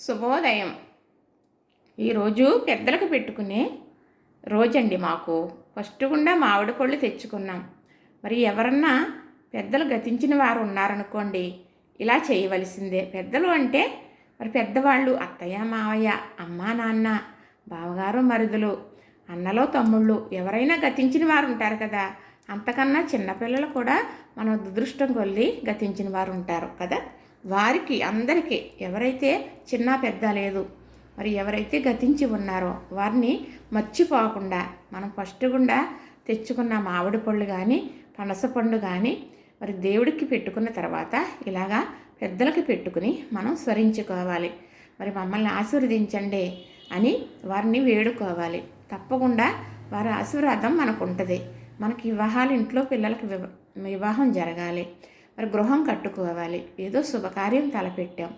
శుభోదయం. ఈరోజు పెద్దలకు పెట్టుకునే రోజండి మాకు. ఫస్ట్ గుండా మామిడి పళ్ళు తెచ్చుకున్నాం. మరి ఎవరన్నా పెద్దలు గతించిన వారు ఉన్నారనుకోండి ఇలా చేయవలసిందే. పెద్దలు అంటే మరి పెద్దవాళ్ళు అత్తయ్య మావయ్య అమ్మా నాన్న బావగారు మరుదులు అన్నలో తమ్ముళ్ళు ఎవరైనా గతించిన వారు ఉంటారు కదా. అంతకన్నా చిన్నపిల్లలు కూడా మనం దుదృష్టం కొల్లి గతించిన వారు ఉంటారు కదా. వారికి అందరికీ ఎవరైతే చిన్న పెద్ద లేదు మరి ఎవరైతే గతించి ఉన్నారో వారిని మర్చిపోకుండా మనం ఫస్ట్ గుండా తెచ్చుకున్న మామిడి పళ్ళు కానీ పనస పండు కానీ మరి దేవుడికి పెట్టుకున్న తర్వాత ఇలాగా పెద్దలకి పెట్టుకుని మనం స్మరించుకోవాలి మరి మమ్మల్ని ఆశీర్వదించండి అని వారిని వేడుకోవాలి. తప్పకుండా వారి ఆశీర్వాదం మనకు ఉంటుంది. మనకి వివాహాలు ఇంట్లో పిల్లలకి వివాహం జరగాలి. మరి గృహం కట్టుకోవాలి. ఏదో శుభకార్యం తలపెట్టాం.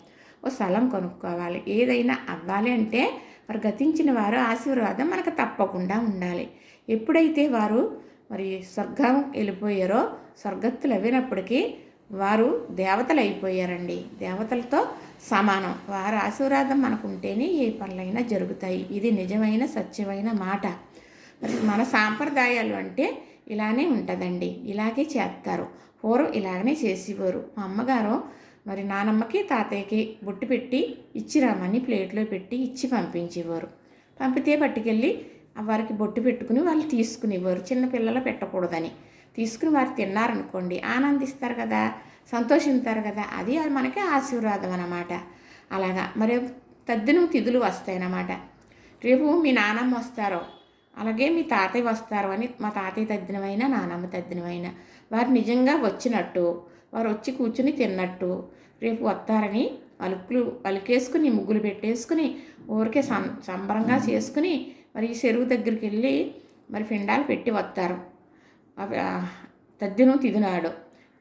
ఓ స్థలం కొనుక్కోవాలి. ఏదైనా అవ్వాలి అంటే మరి గతించిన వారు ఆశీర్వాదం మనకు తప్పకుండా ఉండాలి. ఎప్పుడైతే వారు మరి స్వర్గం వెళ్ళిపోయారో స్వర్గత్తులు అవ్వినప్పటికీ వారు దేవతలు అయిపోయారండి. దేవతలతో సమానం. వారి ఆశీర్వాదం మనకు ఉంటేనే ఏ పనులైనా జరుగుతాయి. ఇది నిజమైన సత్యమైన మాట. మరి మన సాంప్రదాయాలు అంటే ఇలానే ఉంటుందండి. ఇలాగే చేస్తారు. పూర్వం ఇలాగనే చేసేవారు. మా అమ్మగారు మరి నానమ్మకి తాతయ్యకి బొట్టు పెట్టి ఇచ్చిరామని ప్లేట్లో పెట్టి ఇచ్చి పంపించేవారు. పంపితే పట్టుకెళ్ళి వారికి బొట్టు పెట్టుకుని వాళ్ళు తీసుకునేవారు. చిన్నపిల్లలు పెట్టకూడదని. తీసుకుని వారు తిన్నారనుకోండి ఆనందిస్తారు కదా సంతోషిస్తారు కదా అది మనకి ఆశీర్వాదం అన్నమాట. అలాగా మరి తద్దినం తిథులు వస్తాయన్నమాట. రేపు మీ నానమ్మ వస్తారో అలాగే మీ తాతయ్య వస్తారు అని మా తాతయ్య తద్దినమైన నానమ్మ తద్దినమైన వారు నిజంగా వచ్చినట్టు వారు వచ్చి కూర్చుని తిన్నట్టు రేపు వస్తారని అలుకులు అలుకేసుకుని ముగ్గులు పెట్టేసుకుని ఊరికే సం సంబరంగా చేసుకుని మరి ఈ చెరువు దగ్గరికి వెళ్ళి మరి పిండాలు పెట్టి వస్తారు. అవి తద్దినం తిదినాడు.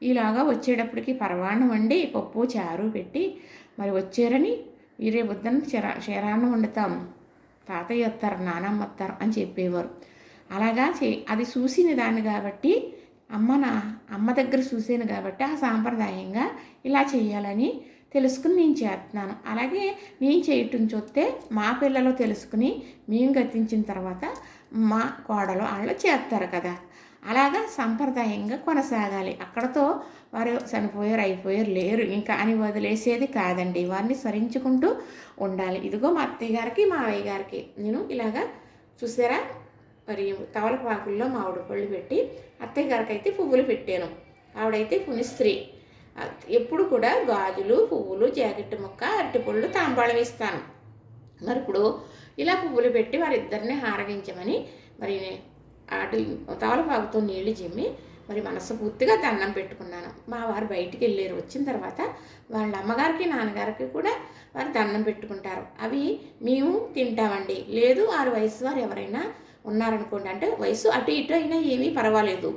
ఇలాగా వచ్చేటప్పటికి పరవాణం వండి పప్పు చారు పెట్టి మరి వచ్చారని వీరే బుద్ధన చిరా క్షీరాన్ని వండుతాం. తాతయ్య వస్తారు నానమ్మ వస్తారు అని చెప్పేవారు. అలాగా చే అది చూసిన దాన్ని కాబట్టి అమ్మ నా అమ్మ దగ్గర చూసాను కాబట్టి ఆ సాంప్రదాయంగా ఇలా చేయాలని తెలుసుకుని నేను చేస్తున్నాను. అలాగే నేను చేయటం చూస్తే మా పిల్లలు తెలుసుకుని మేము గతించిన తర్వాత మా కోడలు వాళ్ళు చేస్తారు కదా. అలాగా సాంప్రదాయంగా కొనసాగాలి. అక్కడతో వారు చనిపోయారు అయిపోయారు లేరు. ఇంకా అని వదిలేసేది కాదండి. వారిని స్మరించుకుంటూ ఉండాలి. ఇదిగో మా అత్తయ్య గారికి మా అయ్య గారికి. నేను ఇలాగా చూసారా? మరి తవలపాకుల్లో మామిడి పళ్ళు పెట్టి అత్తయ్య గారికి అయితే పువ్వులు పెట్టాను. ఆవిడైతే పునిస్త్రీ ఎప్పుడు కూడా గాజులు పువ్వులు జాకెట్ ముక్క అరటిపళ్ళు తాంబాళం ఇస్తాను. మరి ఇప్పుడు ఇలా పువ్వులు పెట్టి వారిద్దరిని హారగించమని మరి ఆటి తవలపాకుతో నీళ్ళు చిమ్మి మరి మనస్ఫూర్తిగా దండం పెట్టుకున్నాను. మా వారు బయటికి వెళ్ళారు. వచ్చిన తర్వాత వాళ్ళ అమ్మగారికి నాన్నగారికి కూడా వారు దండం పెట్టుకుంటారు. అవి మేము తింటామండి. లేదు ఆరు వయసు వారు ఎవరైనా ఉన్నారనుకోండి అంటే వయసు అటు ఇటు అయినా ఏమీ పర్వాలేదు.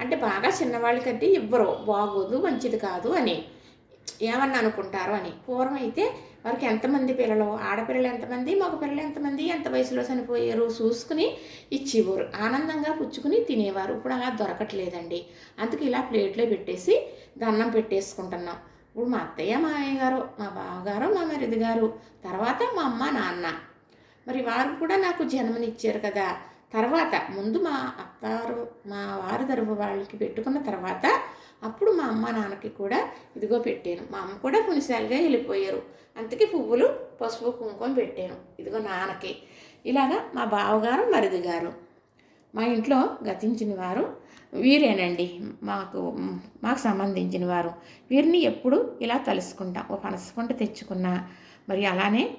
అంటే బాగా చిన్నవాళ్ళకంటే ఇవ్వరు బాగోదు మంచిది కాదు అని ఏమన్నా అనుకుంటారు అని. పూర్వం అయితే వారికి ఎంతమంది పిల్లలు ఆడపిల్లలు ఎంతమంది మగ పిల్లలు ఎంతమంది ఎంత వయసులో చనిపోయారు చూసుకుని ఇచ్చేవారు. ఆనందంగా పుచ్చుకుని తినేవారు. ఇప్పుడు అలా దొరకట్లేదండి. అందుకు ఇలా ప్లేట్లో పెట్టేసి దండం పెట్టేసుకుంటున్నాం. ఇప్పుడు మా అత్తయ్య మా అయ్య గారు మా బావగారు మా మరిది గారు తర్వాత మా అమ్మ నాన్న మరి వారు కూడా నాకు జన్మనిచ్చారు కదా. తర్వాత ముందు మా అత్తారు మా వారు తరపు వాళ్ళకి పెట్టుకున్న తర్వాత అప్పుడు మా అమ్మ నాన్నకి కూడా ఇదిగో పెట్టాను. మా అమ్మ కూడా కొన్నిసార్లుగా వెళ్ళిపోయారు. అందుకే పువ్వులు పసుపు కుంకుమ పెట్టాను. ఇదిగో నాన్నకి. ఇలాగా మా బావగారు మరిది గారు మా ఇంట్లో గతించిన వారు వీరేనండి. మాకు మాకు సంబంధించిన వారు. వీరిని ఎప్పుడు ఇలా తలుసుకుంటాం ఓ పనసపండు తెచ్చుకున్నా. మరి అలానే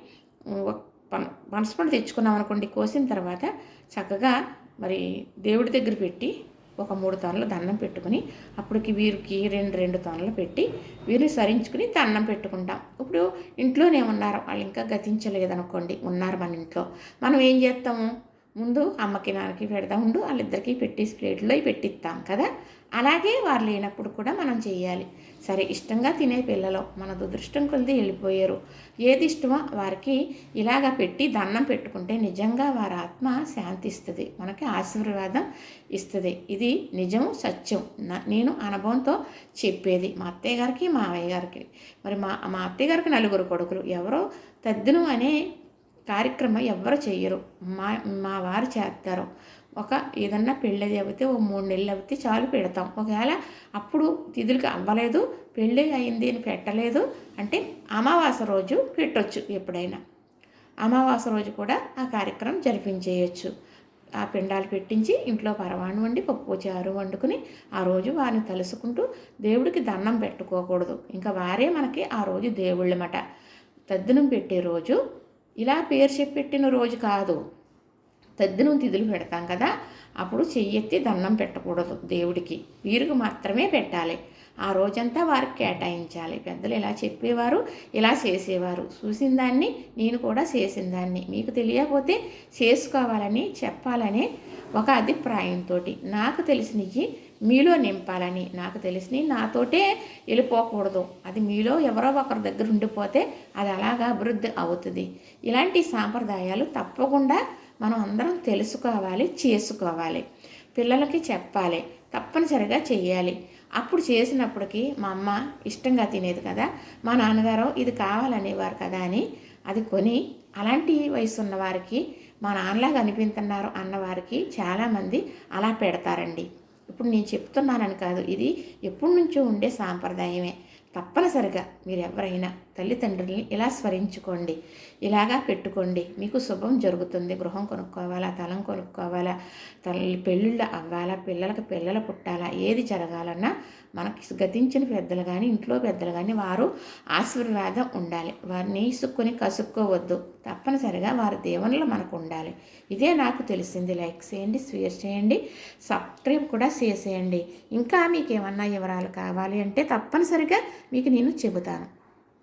పనసపండు తెచ్చుకున్నాం అనుకోండి కోసిన తర్వాత చక్కగా మరి దేవుడి దగ్గర పెట్టి ఒక మూడు తొనలు దండం పెట్టుకుని అప్పటికి వీరికి రెండు రెండు తొనలు పెట్టి వీరిని సరించుకుని దండం పెట్టుకుంటాం. ఇప్పుడు ఇంట్లోనే ఉన్నారు వాళ్ళు ఇంకా గతించలేదనుకోండి ఉన్నారు మన ఇంట్లో. మనం ఏం చేస్తాము? ముందు అమ్మకి నాన్నకి పెడదాం ఉండు వాళ్ళిద్దరికీ పెట్టేసి ప్లేట్లో పెట్టిస్తాం కదా? అలాగే వారు లేనప్పుడు కూడా మనం చేయాలి. సరే ఇష్టంగా తినే పిల్లలు మన దుదృష్టం కొలిది వెళ్ళిపోయారు. ఏది ఇష్టమో వారికి ఇలాగ పెట్టి దండం పెట్టుకుంటే నిజంగా వారి ఆత్మ శాంతిస్తుంది. మనకి ఆశీర్వాదం ఇస్తుంది. ఇది నిజం సత్యం. నా- నేను అనుభవంతో చెప్పేది మా అత్తయ్య గారికి మా అవయ్య గారికి. మరి మా మా అత్తయ్య గారికి నలుగురు కొడుకులు. ఎవరో తద్దును అనే కార్యక్రమం ఎవరు చెయ్యరు. మా మా వారు చేస్తారు ఒక ఏదన్నా పెళ్ళది అవుతే ఓ మూడు నెలలు అవుతే చాలు పెడతాం. ఒకవేళ అప్పుడు తిథులకి అవ్వలేదు పెళ్ళి అయింది అని పెట్టలేదు అంటే అమావాస రోజు పెట్టొచ్చు ఎప్పుడైనా. అమావాస రోజు కూడా ఆ కార్యక్రమం జరిపించేయచ్చు. ఆ పిండాలు పెట్టించి ఇంట్లో పరవాణి వండి పప్పు చారు వండుకుని ఆ రోజు వారిని తలుసుకుంటూ దేవుడికి దండం పెట్టుకోకూడదు. ఇంకా వారే మనకి ఆ రోజు దేవుళ్ళమట. తద్దినం పెట్టే రోజు ఇలా పేరు చెప్పెట్టిన రోజు కాదు. తద్దినం తిథులు పెడతాం కదా. అప్పుడు చెయ్యెత్తి దండం పెట్టకూడదు దేవుడికి. వీరికి మాత్రమే పెట్టాలి. ఆ రోజంతా వారికి కేటాయించాలి. పెద్దలు ఇలా చెప్పేవారు ఇలా చేసేవారు. చూసిన దాన్ని నేను కూడా చేసిన దాన్ని. మీకు తెలియకపోతే చేసుకోవాలని చెప్పాలనే ఒక అభిప్రాయంతో నాకు తెలిసినవి మీలో నింపాలని నాకు తెలిసి నాతోటే వెళ్ళిపోకూడదు. అది మీలో ఎవరో ఒకరి దగ్గర ఉండిపోతే అది అలాగా అభివృద్ధి అవుతుంది. ఇలాంటి సాంప్రదాయాలు తప్పకుండా మనం అందరం తెలుసుకోవాలి చేసుకోవాలి. పిల్లలకి చెప్పాలి తప్పనిసరిగా చేయాలి అప్పుడు చేసినప్పటికీ మా అమ్మ ఇష్టంగా తినేది కదా మా నాన్నగారు ఇది కావాలనేవారు కదా అని అది కొని అలాంటి వయసు ఉన్న వారికి మా నాన్నలాగా అనిపించున్నారు అన్నవారికి చాలామంది అలా పెడతారండి. ఇప్పుడు నేను చెప్తున్నానని కాదు ఇది ఎప్పటి నుంచో ఉండే సాంప్రదాయమే. తప్పనిసరిగా మీరు ఎవరైనా తల్లిదండ్రుల్ని ఇలా స్మరించుకోండి. ఇలాగా పెట్టుకోండి. మీకు శుభం జరుగుతుంది. గృహం కొనుక్కోవాలా? తలం కొనుక్కోవాలా? తల్లి పెళ్ళిళ్ళు అవ్వాలా? పిల్లలకు పిల్లలు పుట్టాలా? ఏది జరగాలన్నా మనకి గతించిన పెద్దలు కానీ ఇంట్లో పెద్దలు కానీ వారు ఆశీర్వాదం ఉండాలి. వారిని ఇసుక్కొని కసుక్కోవద్దు. తప్పనిసరిగా వారి దేవునిలో మనకు ఉండాలి. ఇదే నాకు తెలిసింది. లైక్ చేయండి షేర్ చేయండి సబ్స్క్రైబ్ కూడా చేసేయండి. ఇంకా మీకు ఏమన్నా వివరాలు కావాలి అంటే తప్పనిసరిగా మీకు నేను చెబుతాను.